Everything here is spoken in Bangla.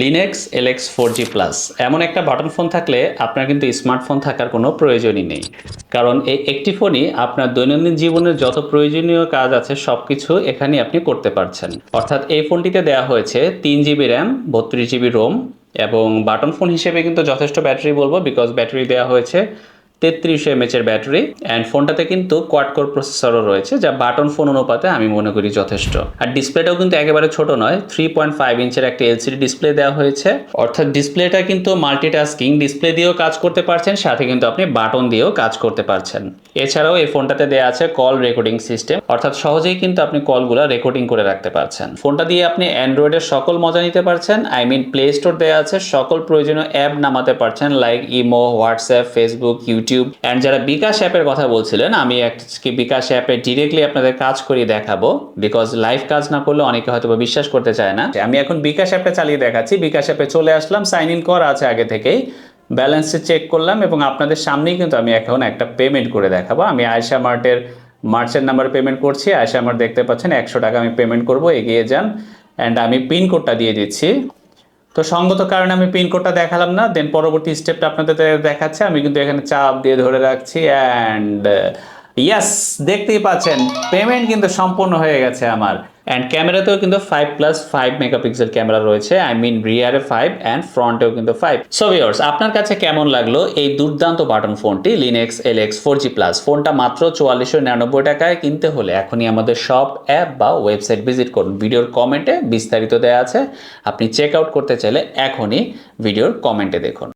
লিনেক্স এলএক্স ফোর জি প্লাস এমন একটা বাটন ফোন থাকলে আপনার কিন্তু স্মার্টফোন থাকার কোনো প্রয়োজনই নেই। কারণ এই একটি ফোনই আপনার দৈনন্দিন জীবনের যত প্রয়োজনীয় কাজ আছে সব কিছু এখানে আপনি করতে পারছেন। অর্থাৎ এই ফোনটিতে দেওয়া হয়েছে তিন জিবি র্যাম বত্রিশ জিবি রোম এবং বাটন ফোন হিসেবে কিন্তু যথেষ্ট ব্যাটারি বলব বিকজ ব্যাটারি দেওয়া হয়েছে তেত্রিশ এমএচ এর ব্যাটারি অ্যান্ড ফোনটাতে কিন্তু কোয়াড কোর প্রসেসরও রয়েছে, যা বাটন ফোন অনুপাতে আমি মনে করি যথেষ্ট। আর ডিসপ্লেটাও কিন্তু একেবারে ছোট নয় থ্রি পয়েন্ট ফাইভ ইঞ্চের একটা এলসিডি ডিসপ্লে দেওয়া হয়েছে। অর্থাৎ ডিসপ্লেটা কিন্তু মাল্টিটাস্কিং ডিসপ্লে দিয়েও কাজ করতে পারছেন, সাথে কিন্তু আপনি বাটন দিয়েও কাজ করতে পারছেন। এছাড়াও এই ফোনটাতে দেওয়া আছে কল রেকর্ডিং সিস্টেম অর্থাৎ সহজেই কিন্তু আপনি কলগুলো রেকর্ডিং করে রাখতে পারছেন। ফোনটা দিয়ে আপনি অ্যান্ড্রয়েডের সকল মজা নিতে পারছেন আই মিন প্লে স্টোর দেওয়া আছে, সকল প্রয়োজনীয় অ্যাপ নামাতে পারছেন like Imo WhatsApp Facebook YouTube and যারা বিকাশ অ্যাপের কথা বলছিলেন, আমি আজকে বিকাশ অ্যাপে ডিরেক্টলি আপনাদের কাজ করিয়ে দেখাবো। বিকজ লাইভ কাজ না করলে অনেকে হয়তো বিশ্বাস করতে চায় না। আমি এখন বিকাশ অ্যাপটা চালিয়ে দেখাচ্ছি। বিকাশ অ্যাপে চলে আসলাম সাইন ইন করা আছে আগে থেকেই। ব্যালেন্সে চেক করলাম এবং আপনাদের সামনেই কিন্তু আমি এখন একটা পেমেন্ট করে দেখাবো। আমি আয়সা মার্টের, মার্চের নাম্বার পেমেন্ট করছি। আয়সা মার্ট দেখতে পাচ্ছেন, একশো টাকা আমি পেমেন্ট করব, এগিয়ে যান। অ্যান্ড আমি পিন কোডটা দিয়ে দিচ্ছি। তো সঙ্গত কারণে আমি পিনকোডটা দেখালাম না দেন পরবর্তী স্টেপটা আপনাদের দেখাচ্ছে, আমি কিন্তু এখানে চাপ দিয়ে ধরে রাখছি অ্যান্ড ইয়াস দেখতেই পাচ্ছেন পেমেন্ট কিন্তু সম্পূর্ণ হয়ে গেছে আমার। অ্যান্ড ক্যামেরাতেও কিন্তু five plus five megapixel camera রয়েছে আই মিন রিয়ারে ফাইভ অ্যান্ড ফ্রন্টেও কিন্তু ফাইভ সো ভিওর্স আপনার কাছে কেমন লাগল এই দুর্দান্ত বাটন ফোনটি Linnex L X four G plus ফোনটা মাত্র চুয়াল্লিশশো নিরানব্বই টাকায় কিনতে হলে এখনই আমাদের সব অ্যাপ বা ওয়েবসাইট ভিজিট করুন। ভিডিওর কমেন্টে বিস্তারিত দেওয়া আছে, আপনি চেক আউট করতে চাইলে এখনই ভিডিওর কমেন্টে দেখুন।